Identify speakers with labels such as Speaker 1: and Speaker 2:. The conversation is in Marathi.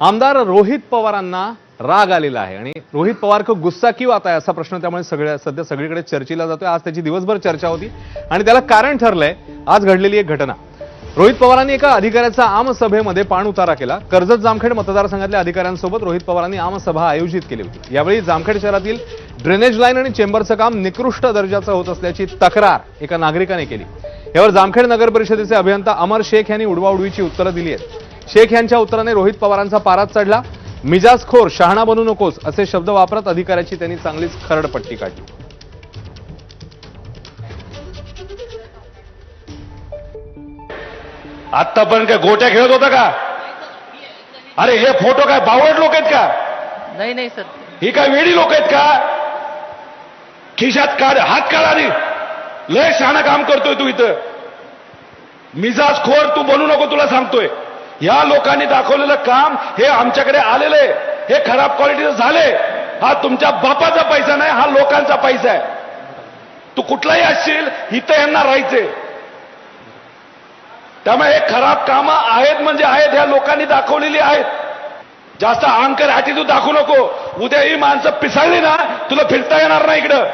Speaker 1: आमदार रोहित पवारांना राग आलेला आहे. आणि रोहित पवार खूप गुस्सा क्यों आता आहे असा प्रश्न त्यामुळे सगळ्या सध्या सगळीकडे चर्चेला जातोय. आज त्याची दिवसभर चर्चा होती. आणि त्याला कारण ठरलंय आज घडलेली एक घटना. रोहित पवारांनी एका अधिकाऱ्याचा आमसभेमध्ये पाण उतारा केला. कर्जत जामखेड मतदारसंघातल्या अधिकाऱ्यांसोबत रोहित पवारांनी आमसभा आयोजित केली होती. यावेळी जामखेड शहरातील ड्रेनेज लाईन आणि चेंबरचं काम निकृष्ट दर्जाचं होत असल्याची तक्रार एका नागरिकाने केली. यावर जामखेड नगर परिषदेचे अभियंता अमर शेख यांनी उडवाउडवीची उत्तरं दिली आहेत. शेख यांच्या उत्तराने रोहित पवारांचा पारात चढला. मिजाजखोर शहाणा बनू नकोस असे शब्द वापरत अधिकाऱ्याची त्यांनी चांगलीच खरडपट्टी काढली.
Speaker 2: आतापर्यंत काय गोट्या खेळत होता का? अरे हे फोटो काय बावड लोक आहेत का?
Speaker 3: नाही नाही सर.
Speaker 2: ही काय वेडी लोक आहेत का? खिशात काढ हात काढ आधी लय शहाणा काम करतोय तू इथं. मिजाज खोर तू बनू नको तुला सांगतोय. या लोकांनी दाखवलेलं काम हे आमच्याकडे आलेलं आहे. हे खराब क्वालिटीचं झाले. हा तुमच्या बापाचा पैसा नाही हा लोकांचा पैसा आहे. तू कुठलाही असशील इथं यांना राहायचे. त्यामुळे हे खराब कामं आहेत म्हणजे आहेत ह्या लोकांनी दाखवलेली आहेत. जास्त अहंकार ॲटिट्यूड दाखवू नको. उद्या ही माणसं पिसाळली ना तुला फिरता येणार नाही इकडं.